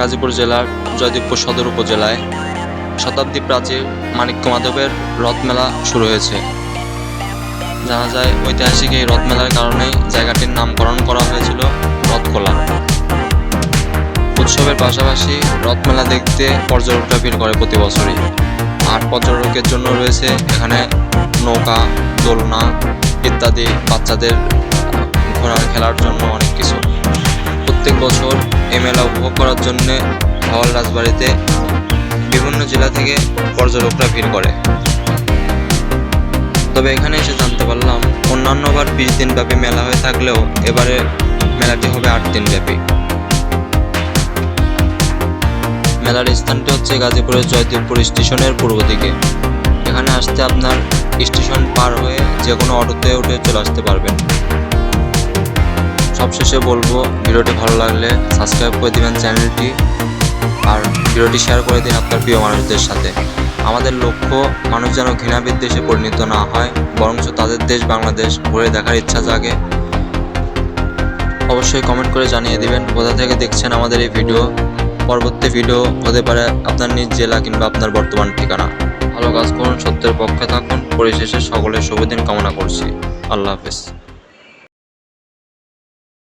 গাজীপুর জেলার জয়দেবপুর সদর উপজেলায় শতাব্দী প্রাচীর মানিক্য মাধবের রথমেলা শুরু হয়েছে। জানা যায়, ঐতিহাসিক এই রথমেলার কারণেই জায়গাটির নামকরণ করা হয়েছিল রথকোলা উৎসবের পাশাপাশি রথমেলা দেখতে পর্যটকরা ভিড় করে প্রতি বছরই। আর পর্যটকের জন্য রয়েছে এখানে নৌকা, দোলনা ইত্যাদি বাচ্চাদের ঘোরার খেলার জন্য অনেক কিছু। প্রত্যেক বছর এই মেলা উপভোগ করার জন্য হাওয়াল রাজবাড়িতে বিভিন্ন জেলা থেকে পর্যটকরা ভিড় করে। তবে এখানে এসে জানতে পারলাম, অন্যান্যবার বিশ দিন ব্যাপী মেলা হয়ে থাকলেও এবারে মেলাটি হবে আট দিন ব্যাপী। মেলার স্থানটি হচ্ছে গাজীপুরের জয়দেবপুর স্টেশনের পূর্ব দিকে। এখানে আসতে আপনার স্টেশন পার হয়ে যে কোনো অটোতে উঠে চলে আসতে পারবেন। সবশেষে বলব, ভিডিওটি ভালো লাগলে সাবস্ক্রাইব করে দিবেন চ্যানেলটি আর ভিডিওটি শেয়ার করে দিন আপনার প্রিয় মানুষদের সাথে। আমাদের লক্ষ্য, মানুষ যেন ঘৃণা বিদ্বেষে পরিণত না হয়, বরঞ্চ তাদের দেশ বাংলাদেশ ঘুরে দেখার ইচ্ছা জাগে। অবশ্যই কমেন্ট করে জানিয়ে দিবেন, কোথা থেকে দেখছেন আমাদের এই ভিডিও পরবর্তী ভিডিও হতে পারে আপনার নিজ জেলা কিংবা আপনার বর্তমান ঠিকানা। ভালো কাজ করুন, সত্যের পক্ষে থাকুন। পরিশেষে সকলের শুভদিন কামনা করছি। আল্লাহ হাফেজ।